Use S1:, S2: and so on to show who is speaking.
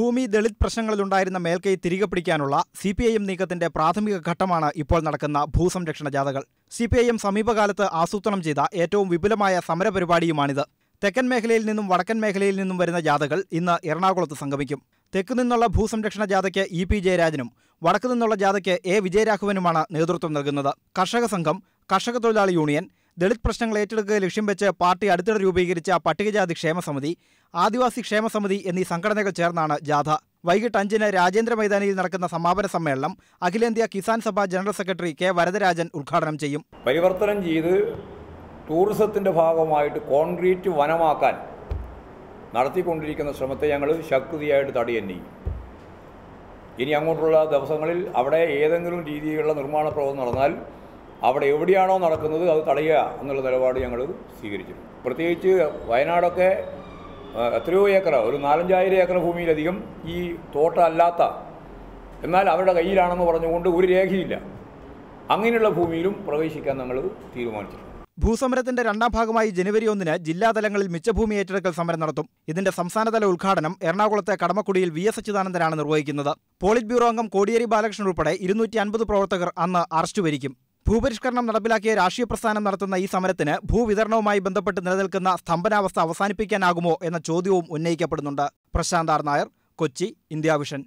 S1: ഭൂമി ദളിത് പ്രശ്നങ്ങളിലുണ്ടായിരുന്ന മേൽക്കൈ തിരികെ പിടിക്കാനുള്ള സി പി ഐ എം നീക്കത്തിന്റെ പ്രാഥമിക ഘട്ടമാണ് ഇപ്പോൾ നടക്കുന്ന ഭൂസംരക്ഷണ ജാഥകൾ. സി പി ഐ എം സമീപകാലത്ത് ആസൂത്രണം ചെയ്ത ഏറ്റവും വിപുലമായ സമരപരിപാടിയുമാണിത്. തെക്കൻ മേഖലയിൽ നിന്നും വടക്കൻ മേഖലയിൽ നിന്നും വരുന്ന ജാഥകൾ ഇന്ന് എറണാകുളത്ത് സംഗമിക്കും. തെക്കു നിന്നുള്ള ഭൂസംരക്ഷണ ജാഥയ്ക്ക് ഇ പി ജയരാജനും വടക്കു നിന്നുള്ള ജാഥയ്ക്ക് എ വിജയരാഘവനുമാണ് നേതൃത്വം നൽകുന്നത്. കർഷക സംഘം കർഷക തൊഴിലാളി യൂണിയൻ ദളിത് പ്രശ്നങ്ങൾ ഏറ്റെടുക്കുക ലക്ഷ്യം വെച്ച് പാർട്ടി അടുത്തിടെ രൂപീകരിച്ച പട്ടികജാതി ക്ഷേമ സമിതി ആദിവാസി ക്ഷേമ സമിതി എന്നീ സംഘടനകൾ ചേർന്നാണ് ജാഥ. വൈകിട്ട് അഞ്ചിന് രാജേന്ദ്ര മൈതാനിയിൽ നടക്കുന്ന സമാപന സമ്മേളനം അഖിലേന്ത്യാ Kisan Sabha general secretary K Varadarajan ഉദ്ഘാടനം ചെയ്യും.
S2: പരിവർത്തനം ചെയ്ത് ടൂറിസത്തിന്റെ ഭാഗമായിട്ട് കോൺക്രീറ്റ് വനമാക്കാൻ നടത്തിക്കൊണ്ടിരിക്കുന്ന ശ്രമത്തെ ഞങ്ങൾ ശക്തിയായിട്ട് തടിയന്നി ഇനി അങ്ങോട്ടുള്ള ദിവസങ്ങളിൽ അവിടെ ഏതെങ്കിലും രീതിയിലുള്ള നിർമ്മാണ പ്രവർത്തനം നടന്നാൽ അവിടെ എവിടെയാണോ നടക്കുന്നത് അത് തടയുക എന്നുള്ള നിലപാട് ഞങ്ങൾ സ്വീകരിച്ചു പ്രത്യേകിച്ച് വയനാടൊക്കെ എത്രയോ ഏക്കർ ഒരു നാലഞ്ചായിരം ഏക്കർ ഭൂമിയിലധികം ഈ തോട്ടം അല്ലാത്ത എന്നാൽ അവരുടെ കയ്യിലാണെന്ന് പറഞ്ഞുകൊണ്ട് ഒരു രേഖയില്ല. അങ്ങനെയുള്ള ഭൂമിയിലും പ്രവേശിക്കാൻ ഞങ്ങൾ തീരുമാനിച്ചു
S1: ഭൂസമരത്തിന്റെ രണ്ടാം ഭാഗമായി ജനുവരി ഒന്നിന് ജില്ലാതലങ്ങളിൽ മിച്ചഭൂമി ഏറ്റെടുക്കൽ സമരം നടത്തും. ഇതിന്റെ സംസ്ഥാനതല ഉദ്ഘാടനം എറണാകുളത്തെ കടമക്കുടിയിൽ വി എസ് അച്യുതാനന്ദനാണ് നിർവഹിക്കുന്നത്. പോളിറ്റ് ബ്യൂറോ അംഗം കോടിയേരി ബാലകൃഷ്ണൻ ഉൾപ്പെടെ ഇരുന്നൂറ്റി അൻപത് പ്രവർത്തകർ അന്ന് അറസ്റ്റ് വരിക്കും. ഭൂപരിഷ്കരണം നടപ്പിലാക്കിയ രാഷ്ട്രീയ പ്രസ്ഥാനം നടത്തുന്ന ഈ സമരത്തിന് ഭൂവിതരണവുമായി ബന്ധപ്പെട്ട് നിലനിൽക്കുന്ന സ്തംഭനാവസ്ഥ അവസാനിപ്പിക്കാനാകുമോ എന്ന ചോദ്യവും ഉന്നയിക്കപ്പെടുന്നുണ്ട്. Prashanth R Nair Kochi India vision.